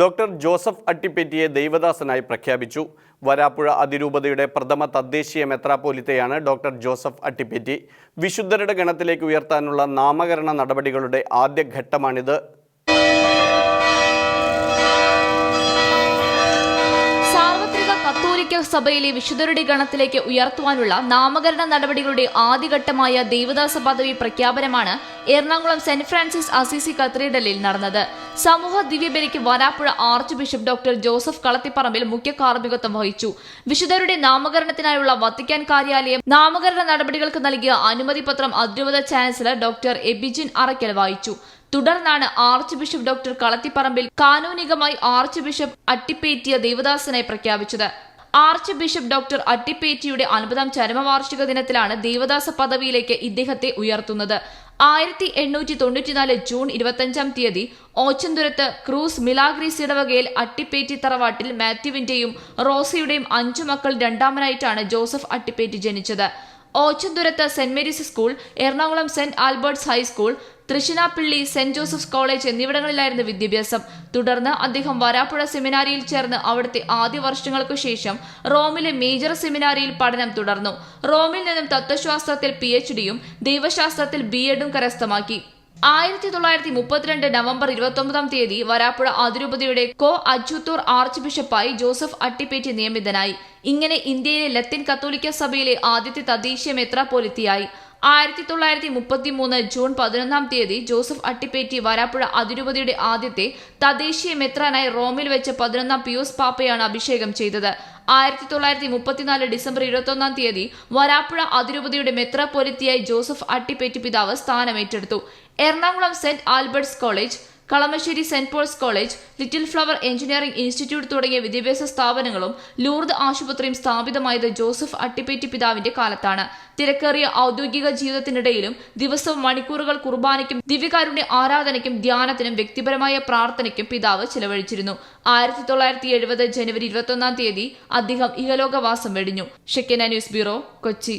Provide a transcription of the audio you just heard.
Doctor Joseph അട്ടിപ്പേറ്റിയെ ദൈവദാസനായി പ്രഖ്യാപിച്ചു. വരാപ്പുഴ അതിരൂപതയുടെ പ്രഥമ തദ്ദേശീയ മെത്രാപോലിത്തയാണ് ഡോക്ടർ ജോസഫ് അട്ടിപ്പേറ്റി. വിശുദ്ധരുടെ ഗണത്തിലേക്ക് ഉയർത്താനുള്ള നാമകരണ നടപടികളുടെ ആദ്യഘട്ടമാണിത്. സഭയിലെ വിശുദ്ധരുടെ ഗണത്തിലേക്ക് ഉയർത്തുവാനുള്ള നാമകരണ നടപടികളുടെ ആദ്യഘട്ടമായ ദേവദാസ പദവി പ്രഖ്യാപനമാണ് എറണാകുളം സെന്റ് ഫ്രാൻസിസ് അസീസി കത്തീഡ്രലിൽ നടന്നത്. സമൂഹ ദിവ്യബലിക്ക് Varappuzha archbishop doctor Joseph Kalathiparambil മുഖ്യ കാർമ്മികത്വം വഹിച്ചു. വിശുദ്ധരുടെ നാമകരണത്തിനായുള്ള വത്തിക്കാൻ കാര്യാലയം നാമകരണ നടപടികൾക്ക് നൽകിയ അനുമതി പത്രം അതിരൂപത ചാൻസലർ ഡോക്ടർ എബിജിൻ അറയ്ക്കൽ വായിച്ചു. തുടർന്നാണ് ആർച്ച് ബിഷപ്പ് ഡോക്ടർ കളത്തിപ്പറമ്പിൽ കാനൂനികമായി ആർച്ച് ബിഷപ്പ് അട്ടിപ്പേറ്റിയ ദേവദാസനെ പ്രഖ്യാപിച്ചത്. ആർച്ച് ബിഷപ്പ് ഡോക്ടർ അട്ടിപ്പേറ്റിയുടെ അൻപതാം ചരമവാർഷിക ദിനത്തിലാണ് ദേവദാസ പദവിയിലേക്ക് ഇദ്ദേഹത്തെ ഉയർത്തുന്നത്. ആയിരത്തി എണ്ണൂറ്റി തൊണ്ണൂറ്റിനാല് ജൂൺ ഇരുപത്തഞ്ചാം തീയതി ഓച്ചന്തുരത്ത് ക്രൂസ് മിലാഗ്രീസ് ഇടവകയിൽ അട്ടിപ്പേറ്റി തറവാട്ടിൽ മാത്യുവിന്റെയും റോസയുടെയും അഞ്ചു മക്കൾ രണ്ടാമനായിട്ടാണ് ജോസഫ് അട്ടിപ്പേറ്റി ജനിച്ചത്. Ochanthuruth saint Mary's school Ernakulam saint Albert's high school Tiruchirappalli saint Joseph's college എന്നിവിടങ്ങളിലായിരുന്നു വിദ്യാഭ്യാസം. തുടർന്ന് അദ്ദേഹം വരാപ്പുഴ സെമിനാരിയിൽ ചേർന്ന് അവിടുത്തെ ആദ്യ വർഷങ്ങൾക്കു ശേഷം റോമിലെ മേജർ സെമിനാരിയിൽ പഠനം തുടർന്നു. റോമിൽ നിന്നും തത്വശാസ്ത്രത്തിൽ പി ദൈവശാസ്ത്രത്തിൽ ബി കരസ്ഥമാക്കി. ആയിരത്തി തൊള്ളായിരത്തി മുപ്പത്തിരണ്ട് നവംബർ ഇരുപത്തൊമ്പതാം തീയതി വരാപ്പുഴ അതിരൂപതയുടെ കോ അജുത്തൂർ ആർച്ച് ബിഷപ്പായി ജോസഫ് അട്ടിപ്പേറ്റി നിയമിതനായി. ഇങ്ങനെ ഇന്ത്യയിലെ ലത്തിൻ കത്തോലിക്ക സഭയിലെ ആദ്യത്തെ തദ്ദേശീയ മെത്രാപോലിത്തിയായി ആയിരത്തി തൊള്ളായിരത്തി മുപ്പത്തി മൂന്ന് ജൂൺ പതിനൊന്നാം തീയതി ജോസഫ് അട്ടിപ്പേറ്റി വരാപ്പുഴ അതിരൂപതയുടെ ആദ്യത്തെ തദ്ദേശീയ മെത്രാനായി റോമിൽ വെച്ച് പതിനൊന്നാം പിയൂസ് പാപ്പയാണ് അഭിഷേകം ചെയ്തത്. ആയിരത്തി തൊള്ളായിരത്തി മുപ്പത്തിനാല് ഡിസംബർ ഇരുപത്തൊന്നാം തീയതി വരാപ്പുഴ അതിരൂപതയുടെ മെത്രാപ്പൊലിത്തിയായി ജോസഫ് അട്ടിപ്പേറ്റി പിതാവ് സ്ഥാനമേറ്റെടുത്തു. Ernakulam saint Albert's college Kalamassery saint Paul's college little flower engineering institute തുടങ്ങിയ വിദ്യാഭ്യാസ സ്ഥാപനങ്ങളും ലൂർദ് ആശുപത്രിയും സ്ഥാപിതമായത് ജോസഫ് അട്ടിപ്പേറ്റി പിതാവിന്റെ കാലത്താണ്. തിരക്കേറിയ ഔദ്യോഗിക ജീവിതത്തിനിടയിലും ദിവസവും മണിക്കൂറുകൾ കുർബാനയ്ക്കും ദിവ്യകാരുടെ ആരാധനയ്ക്കും ധ്യാനത്തിനും വ്യക്തിപരമായ പ്രാർത്ഥനയ്ക്കും പിതാവ് ചെലവഴിച്ചിരുന്നു. ആയിരത്തി തൊള്ളായിരത്തി എഴുപത് ജനുവരി ഇരുപത്തൊന്നാം തീയതി അദ്ദേഹം ഇഹലോകവാസം വെടിഞ്ഞു. Shekinah news bureau Kochi.